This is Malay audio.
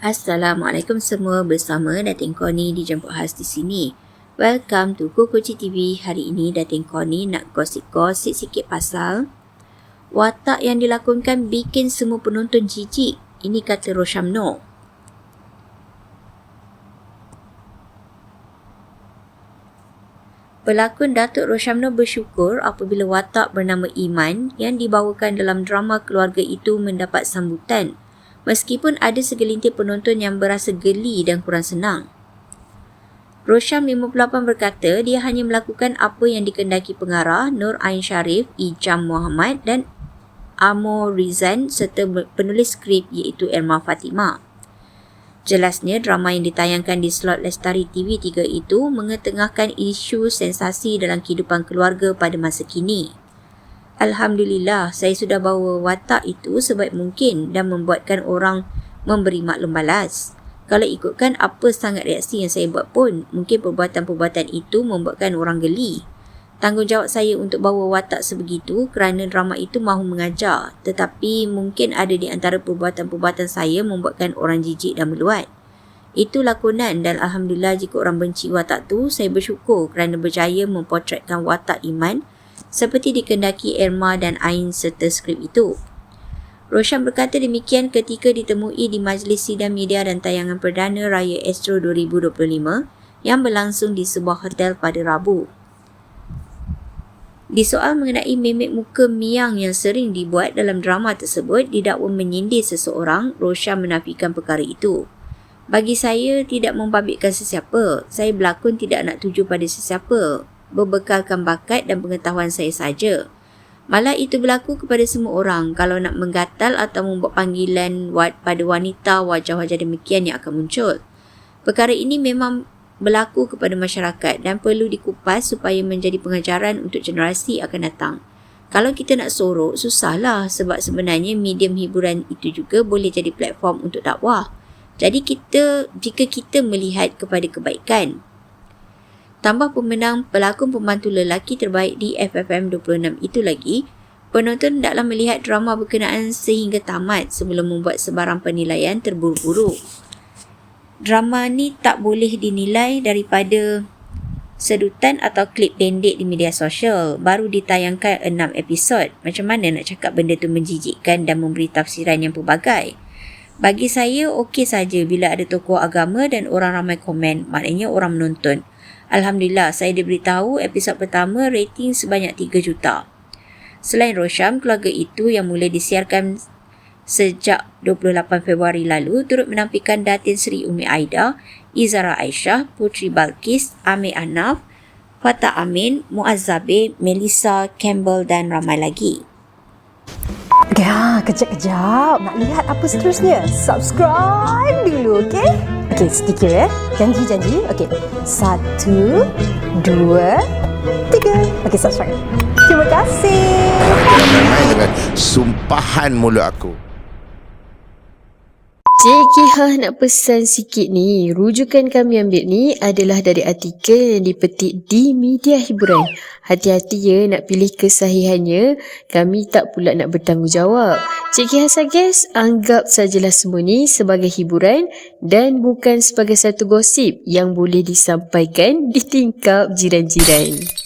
Assalamualaikum semua bersama Datin Koni dijemput khas di sini. Welcome to Kukuci TV. Hari ini Datin Koni nak gosip-gosip sikit pasal watak yang dilakonkan bikin semua penonton jijik. Ini kata Roshamno. Pelakon Datuk Roshamno bersyukur apabila watak bernama Iman yang dibawakan dalam drama keluarga itu mendapat sambutan meskipun ada segelintir penonton yang berasa geli dan kurang senang. Rosham 58 berkata dia hanya melakukan apa yang dikendaki pengarah Nur Ain Sharif, Ijam Muhammad dan Amor Rizan serta penulis skrip iaitu Irma Fatima. Jelasnya drama yang ditayangkan di slot Lestari TV3 itu mengetengahkan isu sensasi dalam kehidupan keluarga pada masa kini. Alhamdulillah, saya sudah bawa watak itu sebaik mungkin dan membuatkan orang memberi maklum balas. Kalau ikutkan apa sangat reaksi yang saya buat pun, mungkin perbuatan-perbuatan itu membuatkan orang geli. Tanggungjawab saya untuk bawa watak sebegitu kerana drama itu mahu mengajar. Tetapi mungkin ada di antara perbuatan-perbuatan saya membuatkan orang jijik dan meluat. Itu lakonan dan Alhamdulillah jika orang benci watak tu, saya bersyukur kerana berjaya mempotretkan watak iman seperti dikendaki Irma dan Ain serta skrip itu. Roshan berkata demikian ketika ditemui di Majlis Sidang Media dan Tayangan Perdana Raya Astro 2025 yang berlangsung di sebuah hotel pada Rabu. Di soal mengenai mimik muka Miang yang sering dibuat dalam drama tersebut didakwa menyindir seseorang, Roshan menafikan perkara itu. Bagi saya, tidak membabitkan sesiapa. Saya berlakon tidak nak tuju pada sesiapa berbekalkan bakat dan pengetahuan saya saja. Malah itu berlaku kepada semua orang kalau nak menggatal atau membuat panggilan pada wanita wajah-wajah demikian yang akan muncul. Perkara ini memang berlaku kepada masyarakat dan perlu dikupas supaya menjadi pengajaran untuk generasi akan datang. Kalau kita nak sorok, susahlah sebab sebenarnya medium hiburan itu juga boleh jadi platform untuk dakwah. Jadi kita jika kita melihat kepada kebaikan, tambah pemenang pelakon pembantu lelaki terbaik di FFM 26 itu lagi, penonton hendaklah melihat drama berkenaan sehingga tamat sebelum membuat sebarang penilaian terburu-buru. Drama ni tak boleh dinilai daripada sedutan atau klip pendek di media sosial baru ditayangkan 6 episod. Macam mana nak cakap benda tu menjijikkan dan memberi tafsiran yang pelbagai? Bagi saya okey saja bila ada tokoh agama dan orang ramai komen, maknanya orang menonton. Alhamdulillah, saya diberitahu episod pertama rating sebanyak 3 juta. Selain Rosham, keluarga itu yang mula disiarkan sejak 28 Februari lalu turut menampilkan Datin Sri Umi Aida, Izara Aisyah, Putri Balkis, Amir Anaf, Fatah Amin, Muaz Zabir, Melissa Campbell dan ramai lagi. Ya, kejap-kejap. Nak lihat apa seterusnya? Subscribe dulu, okey? Okey, sedikit ya. Janji-janji. Okey. Satu, dua, tiga. Okey, subscribe. Terima kasih. Dengan sumpahan mulut aku. Cik Kihah nak pesan sikit ni. Rujukan kami ambil ni adalah dari artikel yang dipetik di media hiburan. Hati-hati ya nak pilih kesahihannya. Kami tak pula nak bertanggungjawab. Cik Kihah suggest anggap sajalah semua ni sebagai hiburan dan bukan sebagai satu gosip yang boleh disampaikan di tingkap jiran-jiran.